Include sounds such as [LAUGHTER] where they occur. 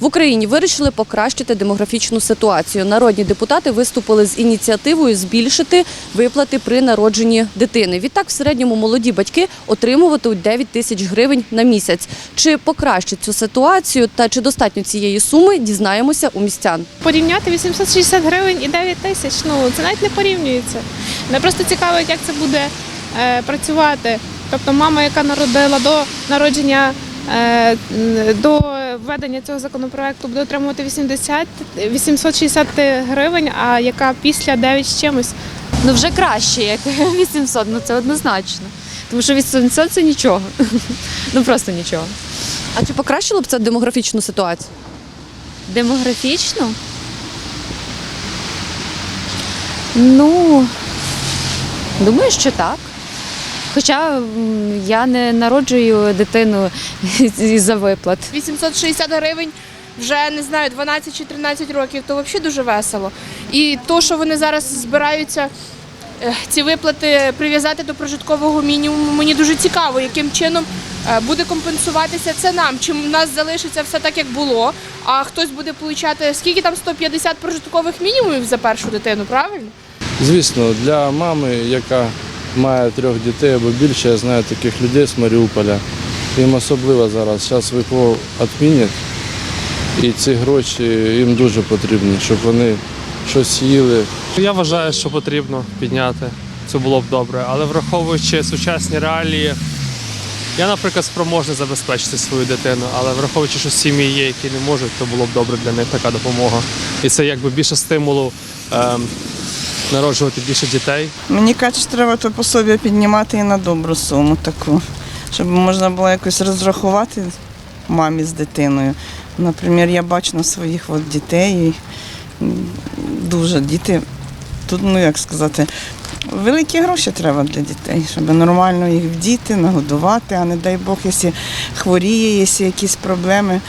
В Україні вирішили покращити демографічну ситуацію. Народні депутати виступили з ініціативою збільшити виплати при народженні дитини. Відтак, в середньому молоді батьки отримуватимуть 9 тисяч гривень на місяць. Чи покращить цю ситуацію та чи достатньо цієї суми, дізнаємося у містян. Порівняти 860 гривень і 9 тисяч, ну це навіть не порівнюється. Мене просто цікавить, як це буде е, працювати. Тобто мама, яка народила до народження, е, до введення цього законопроекту, буде отримувати 80, 860 гривень, а яка після 9 з чимось. Ну вже краще, як [LAUGHS] 800, ну це однозначно. Тому що 800 це нічого. [LAUGHS] Ну просто нічого. А чи покращило б це демографічну ситуацію? Демографічно? Ну, думаю, що так. Хоча я не народжую дитину [LAUGHS] із-за виплат. 860 гривень вже не знаю, 12 чи 13 років, то взагалі дуже весело. І то, що вони зараз збираються е, ці виплати прив'язати до прожиткового мінімуму, мені дуже цікаво, яким чином е, буде компенсуватися це нам. Чи в нас залишиться все так, як було, а хтось буде получати скільки там 150 прожиткових мінімумів за першу дитину, правильно? Звісно, для мами, яка має трьох дітей або більше, я знаю таких людей з Маріуполя. Їм особливо зараз. Зараз ВПО відмінять, і ці гроші їм дуже потрібні, щоб вони щось їли, Я вважаю, що потрібно підняти. Це було б добре. Але враховуючи сучасні реалії, я, наприклад, спроможний забезпечити свою дитину, але враховуючи, що сім'ї є, які не можуть, то було б добре для них така допомога. І це якби більше стимулу ем, народжувати більше дітей. Мені кажуть, треба то пособі піднімати і на добру суму таку, щоб можна було якось розрахувати мамі з дитиною. Наприклад, я бачу на своїх от дітей, дуже діти, тут, ну як сказати, великі гроші треба для дітей, щоб нормально їх вдіти, нагодувати, а не дай Бог, якщо хворіє, якщо якісь проблеми.